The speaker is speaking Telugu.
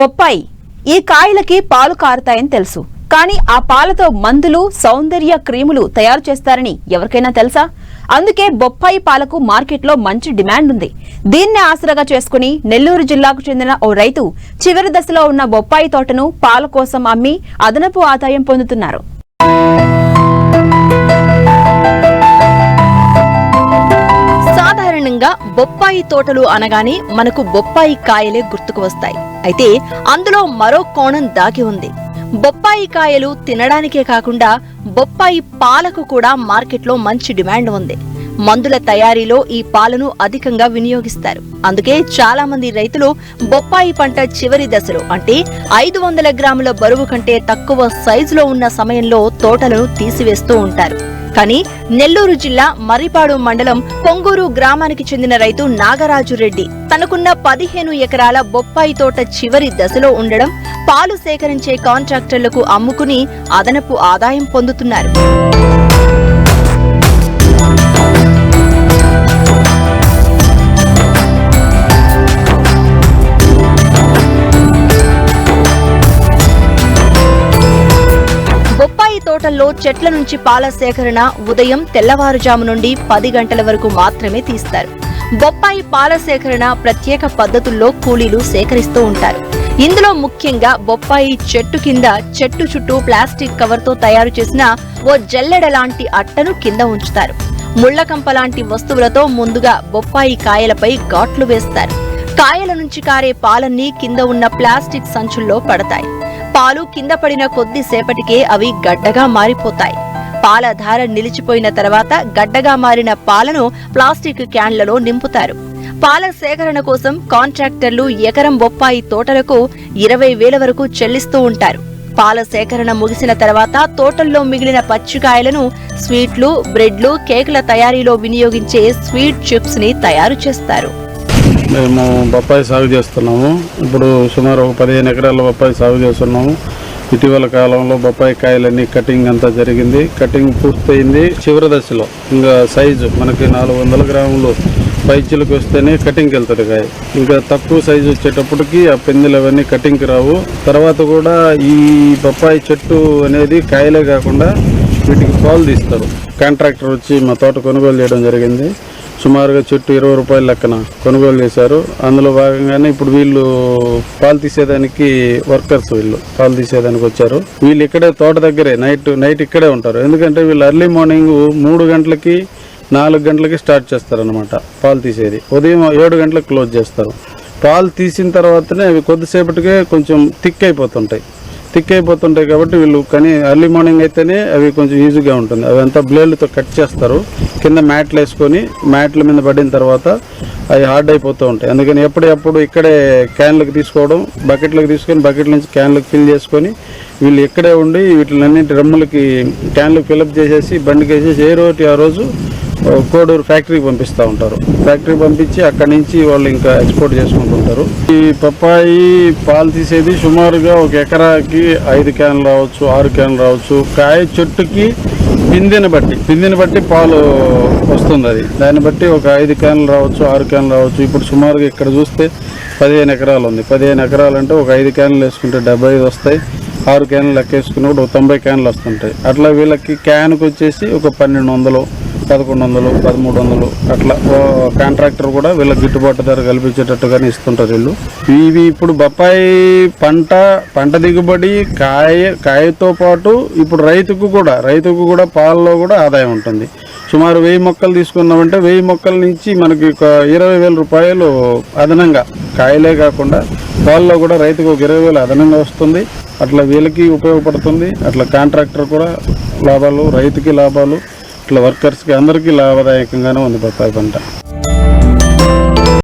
బొప్పాయి ఈ కాయలకి పాలు కారుతాయని తెలుసు. కానీ ఆ పాలతో మందులు సౌందర్య క్రీములు తయారు చేస్తారని ఎవరికైనా తెలుసా? అందుకే బొప్పాయి పాలకు మార్కెట్లో మంచి డిమాండ్ ఉంది దీన్ని ఆసరాగా చేసుకుని నెల్లూరు జిల్లాకు చెందిన ఓ రైతు చివరి దశలో ఉన్న బొప్పాయి తోటను పాల కోసం అమ్మి అదనపు ఆదాయం పొందుతున్నారు. సాధారణంగా బొప్పాయి తోటలు అనగానే మనకు బొప్పాయి కాయలే గుర్తుకు వస్తాయి. అయితే అందులో మరో కోణం దాగి ఉంది. బొప్పాయి కాయలు తినడానికే కాకుండా బొప్పాయి పాలకు కూడా మార్కెట్లో మంచి డిమాండ్ ఉంది. మందుల తయారీలో ఈ పాలను అధికంగా వినియోగిస్తారు. అందుకే చాలా మంది రైతులు బొప్పాయి పంట చివరి దశలో అంటే ఐదు వందల గ్రాముల బరువు కంటే తక్కువ సైజులో ఉన్న సమయంలో తోటలను తీసివేస్తూ ఉంటారు. కానీ నెల్లూరు జిల్లా మర్రిపాడు మండలం పొంగూరు గ్రామానికి చెందిన రైతు నాగరాజు రెడ్డి తనకున్న పదిహేను ఎకరాల బొప్పాయి తోట చివరి దశలో ఉండడం పాలు సేకరించే కాంట్రాక్టర్లకు అమ్ముకుని అదనపు ఆదాయం పొందుతున్నారు. ప్రాంతంలో చెట్ల నుంచి పాల సేకరణ ఉదయం తెల్లవారుజాము నుండి పది గంటల వరకు మాత్రమే తీస్తారు. బొప్పాయి పాల సేకరణ ప్రత్యేక పద్ధతుల్లో కూలీలు సేకరిస్తూ ఉంటారు. ఇందులో ముఖ్యంగా బొప్పాయి చెట్టు కింద చెట్టు చుట్టూ ప్లాస్టిక్ కవర్తో తయారు చేసిన ఓ జల్లెడ లాంటి అట్టను కింద ఉంచుతారు. ముళ్ళకంప లాంటి వస్తువులతో ముందుగా బొప్పాయి కాయలపై ఘాట్లు వేస్తారు. కాయల నుంచి కారే పాలన్నీ కింద ఉన్న ప్లాస్టిక్ సంచుల్లో పడతాయి. పాలు కింద పడిన కొద్దిసేపటికే అవి గడ్డగా మారిపోతాయి. పాల ధార నిలిచిపోయిన తర్వాత గడ్డగా మారిన పాలను ప్లాస్టిక్ క్యాన్లలో నింపుతారు. పాల సేకరణ కోసం కాంట్రాక్టర్లు ఎకరం బొప్పాయి తోటలకు ఇరవై వేల వరకు చెల్లిస్తూ ఉంటారు. పాల సేకరణ ముగిసిన తర్వాత తోటల్లో మిగిలిన పచ్చికాయలను స్వీట్లు బ్రెడ్లు కేకుల తయారీలో వినియోగించే స్వీట్ చిప్స్ని తయారు చేస్తారు. మేము బొప్పాయి సాగు చేస్తున్నాము. ఇప్పుడు సుమారు ఒక పదిహేను ఎకరాల బొప్పాయి సాగు చేస్తున్నాము. ఇటీవల కాలంలో బొప్పాయి కాయలన్నీ కటింగ్ అంతా జరిగింది. కటింగ్ పూర్తయింది. చివరి దశలో ఇంకా సైజు మనకి నాలుగు వందల గ్రాములు పైచులకు వస్తేనే కటింగ్కి వెళ్తుంది కాయ. ఇంకా తక్కువ సైజు వచ్చేటప్పటికి ఆ పెందులు అవన్నీ కటింగ్కి రావు. తర్వాత కూడా ఈ బొప్పాయి చెట్టు అనేది కాయలే కాకుండా వీటికి పాలు తీస్తారు. కాంట్రాక్టర్ వచ్చి మా తోట కొనుగోలు చేయడం జరిగింది. సుమారుగా చెట్టు ఇరవై రూపాయల లెక్కన కొనుగోలు చేశారు. అందులో భాగంగానే ఇప్పుడు వీళ్ళు పాలు తీసేదానికి వర్కర్స్ వీళ్ళు పాలు తీసేదానికి వచ్చారు. వీళ్ళు ఇక్కడే తోట దగ్గరే నైట్ నైట్ ఇక్కడే ఉంటారు. ఎందుకంటే వీళ్ళు ఎర్లీ మార్నింగ్ మూడు గంటలకి నాలుగు గంటలకి స్టార్ట్ చేస్తారనమాట పాలు తీసేది. ఉదయం ఏడు గంటలకు క్లోజ్ చేస్తారు. పాలు తీసిన తర్వాతనే అవి కొద్దిసేపటికే కొంచెం థిక్ అయిపోతుంటాయి. థిక్ అయిపోతుంటాయి కాబట్టి వీళ్ళు కానీ ఎర్లీ మార్నింగ్ అయితేనే అవి కొంచెం ఈజీగా ఉంటుంది. అవి అంతా బ్లేడ్లతో కట్ చేస్తారు. కింద మ్యాట్లు వేసుకొని మ్యాట్ల మీద పడిన తర్వాత అవి హార్డ్ అయిపోతూ ఉంటాయి. అందుకని ఎప్పుడెప్పుడు ఇక్కడే క్యాన్లకు తీసుకోవడం బకెట్లకు తీసుకొని బకెట్ల నుంచి క్యాన్లకు ఫిల్ చేసుకొని వీళ్ళు ఇక్కడే ఉండి వీటిలన్నీ డ్రమ్ములకి క్యాన్లకు ఫిల్అప్ చేసేసి బండికి వేసేసి ఏ రోజు ఆ రోజు కోడూరు ఫ్యాక్టరీకి పంపిస్తూ ఉంటారు. ఫ్యాక్టరీకి పంపించి అక్కడి నుంచి వాళ్ళు ఇంకా ఎక్స్పోర్ట్ చేసుకుంటుంటారు. ఈ పప్పాయి పాలు తీసేది సుమారుగా ఒక ఎకరాకి ఐదు క్యాన్లు రావచ్చు ఆరు క్యాన్లు రావచ్చు. కాయ చెట్టుకి పిందిని బట్టి పిందిని బట్టి పాలు వస్తుంది అది. దాన్ని బట్టి ఒక ఐదు క్యాన్లు రావచ్చు ఆరు క్యాన్లు రావచ్చు. ఇప్పుడు సుమారుగా ఇక్కడ చూస్తే పదిహేను ఎకరాలు ఉంది. పదిహేను ఎకరాలు అంటే ఒక ఐదు క్యాన్లు వేసుకుంటే డెబ్బై ఐదు వస్తాయి. ఆరు క్యాన్లు లెక్కేసుకున్నప్పుడు ఒక తొంభై క్యాన్లు వస్తుంటాయి. అట్లా వీళ్ళకి క్యాన్కి వచ్చేసి ఒక పన్నెండు వందలు పదకొండు వందలు పదమూడు వందలు అట్లా కాంట్రాక్టర్ కూడా వీళ్ళకి గిట్టుబాటు ధర కల్పించేటట్టుగానే ఇస్తుంటారు వీళ్ళు. ఇవి ఇప్పుడు బొప్పాయి పంట పంట దిగుబడి కాయ కాయతో పాటు ఇప్పుడు రైతుకు కూడా రైతుకు కూడా పాలలో కూడా ఆదాయం ఉంటుంది. సుమారు వెయ్యి మొక్కలు తీసుకున్నామంటే వెయ్యి మొక్కల నుంచి మనకి ఒక ఇరవై వేల రూపాయలు అదనంగా. కాయలే కాకుండా పాలలో కూడా రైతుకు ఒక ఇరవై వేలు అదనంగా వస్తుంది. అట్లా వీళ్ళకి ఉపయోగపడుతుంది. అట్లా కాంట్రాక్టర్ కూడా లాభాలు రైతుకి లాభాలు. ఇట్లా వర్కర్స్కి అందరికీ లాభదాయకంగానే ఉంది బత్తాయి పంట.